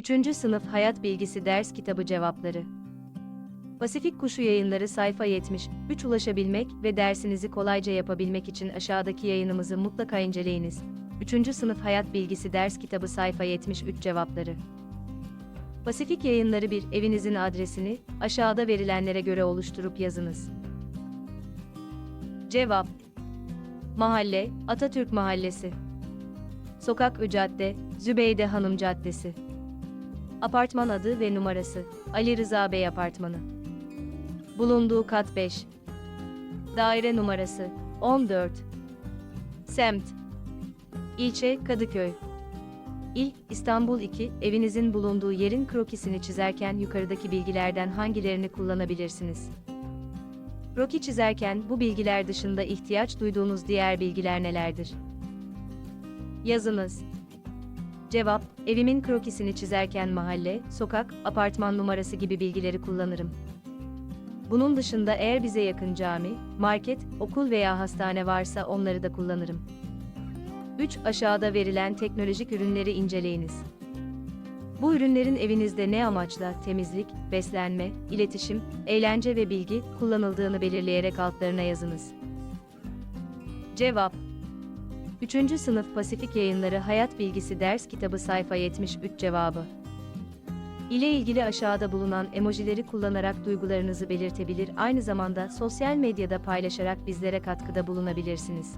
3. Sınıf Hayat Bilgisi Ders Kitabı Cevapları Pasifik Kuşu Yayınları sayfa 70, 3 ulaşabilmek ve dersinizi kolayca yapabilmek için aşağıdaki yayınımızı mutlaka inceleyiniz. 3. Sınıf Hayat Bilgisi Ders Kitabı sayfa 73 cevapları. Pasifik Yayınları 1 evinizin adresini aşağıda verilenlere göre oluşturup yazınız. Cevap Mahalle, Atatürk Mahallesi. Sokak Öcadde, Zübeyde Hanım Caddesi. Apartman adı ve numarası, Ali Rıza Bey Apartmanı. Bulunduğu kat 5. Daire numarası, 14. Semt. İlçe, Kadıköy. İl, İstanbul 2, evinizin bulunduğu yerin krokisini çizerken yukarıdaki bilgilerden hangilerini kullanabilirsiniz? Kroki çizerken bu bilgiler dışında ihtiyaç duyduğunuz diğer bilgiler nelerdir? Yazınız. Cevap, evimin krokisini çizerken mahalle, sokak, apartman numarası gibi bilgileri kullanırım. Bunun dışında eğer bize yakın cami, market, okul veya hastane varsa onları da kullanırım. 3. Aşağıda verilen teknolojik ürünleri inceleyiniz. Bu ürünlerin evinizde ne amaçla temizlik, beslenme, iletişim, eğlence ve bilgi kullanıldığını belirleyerek altlarına yazınız. Cevap 3. Sınıf Pasifik Yayınları Hayat Bilgisi Ders Kitabı sayfa 73 cevabı. ile ilgili aşağıda bulunan emojileri kullanarak duygularınızı belirtebilir aynı zamanda sosyal medyada paylaşarak bizlere katkıda bulunabilirsiniz.